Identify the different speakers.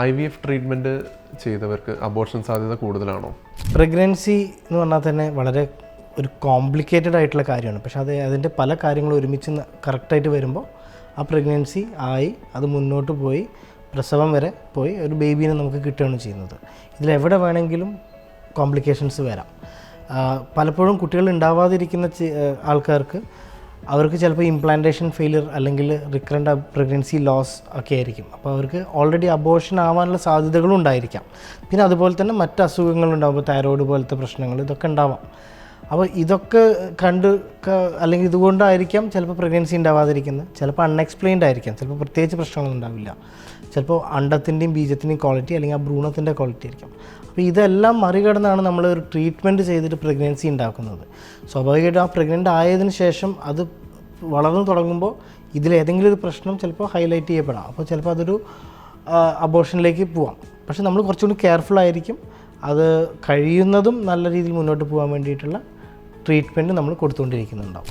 Speaker 1: I V F treatment ചെയ്തവർക്ക് abortion സാധ്യത കൂടുതലാണോ?
Speaker 2: പ്രഗ്നൻസി എന്ന് പറഞ്ഞാൽ തന്നെ വളരെ ഒരു കോംപ്ലിക്കേറ്റഡ് ആയിട്ടുള്ള കാര്യമാണ്. പക്ഷെ അത് അതിന്റെ പല കാര്യങ്ങളും ഒരുമിച്ച് കറക്റ്റായിട്ട് വരുമ്പോൾ ആ പ്രഗ്നൻസി ആയി അത് മുന്നോട്ട് പോയി പ്രസവം വരെ പോയി ഒരു ബേബീനെ നമുക്ക് കിട്ടുകയാണ് ചെയ്യുന്നത്. ഇതിലെവിടെ വേണമെങ്കിലും കോംപ്ലിക്കേഷൻസ് വരാം. പലപ്പോഴും കുട്ടികൾ ഉണ്ടാവാതിരിക്കുന്ന ആൾക്കാർക്ക് അവർക്ക് ചിലപ്പോൾ ഇംപ്ലാന്റേഷൻ ഫെയിലിയർ അല്ലെങ്കിൽ റിക്കറന്റ് പ്രഗ്നൻസി ലോസ് ഒക്കെ ആയിരിക്കും. അപ്പോൾ അവർക്ക് ഓൾറെഡി അബോർഷൻ ആവാനുള്ള സാധ്യതകളും ഉണ്ടായിരിക്കാം. പിന്നെ അതുപോലെ തന്നെ മറ്റ് അസുഖങ്ങളുണ്ടാകും ഇപ്പോൾ തൈറോയ്ഡ് പോലത്തെ പ്രശ്നങ്ങൾ ഇതൊക്കെ ഉണ്ടാവാം. അപ്പോൾ ഇതൊക്കെ കണ്ട് അല്ലെങ്കിൽ ഇതുകൊണ്ടായിരിക്കാം ചിലപ്പോൾ പ്രഗ്നൻസി ഉണ്ടാവാതിരിക്കുന്നത്. ചിലപ്പോൾ അൺഎക്സ്പ്ലെയിൻഡ് ആയിരിക്കാം. ചിലപ്പോൾ പ്രത്യേകിച്ച് പ്രശ്നങ്ങളൊന്നും ഉണ്ടാവില്ല. ചിലപ്പോൾ അണ്ടത്തിന്റെയും ബീജത്തിന്റെയും ക്വാളിറ്റി അല്ലെങ്കിൽ ആ ഭ്രൂണത്തിന്റെ ക്വാളിറ്റി ആയിരിക്കും. അപ്പോൾ ഇതെല്ലാം മറികടന്നാണ് നമ്മൾ ഒരു ട്രീറ്റ്മെന്റ് ചെയ്തിട്ട് പ്രഗ്നൻസി ഉണ്ടാക്കുന്നത്. സ്വാഭാവികമായിട്ടും ആ പ്രഗ്നന്റ് ആയതിനു ശേഷം അത് വളർന്നു തുടങ്ങുമ്പോൾ ഇതിലേതെങ്കിലും ഒരു പ്രശ്നം ചിലപ്പോൾ ഹൈലൈറ്റ് ചെയ്യപ്പെടാം. അപ്പോൾ ചിലപ്പോൾ അതൊരു അബോർഷനിലേക്ക് പോവാം. പക്ഷെ നമ്മൾ കുറച്ചുകൂടി കെയർഫുൾ ആയിരിക്കും. അത് കഴിയുന്നതും നല്ല രീതിയിൽ മുന്നോട്ട് പോകാൻ വേണ്ടിയിട്ടുള്ള ട്രീറ്റ്മെന്റ് നമ്മൾ കൊടുത്തുകൊണ്ടിരിക്കുന്നുണ്ടാവും.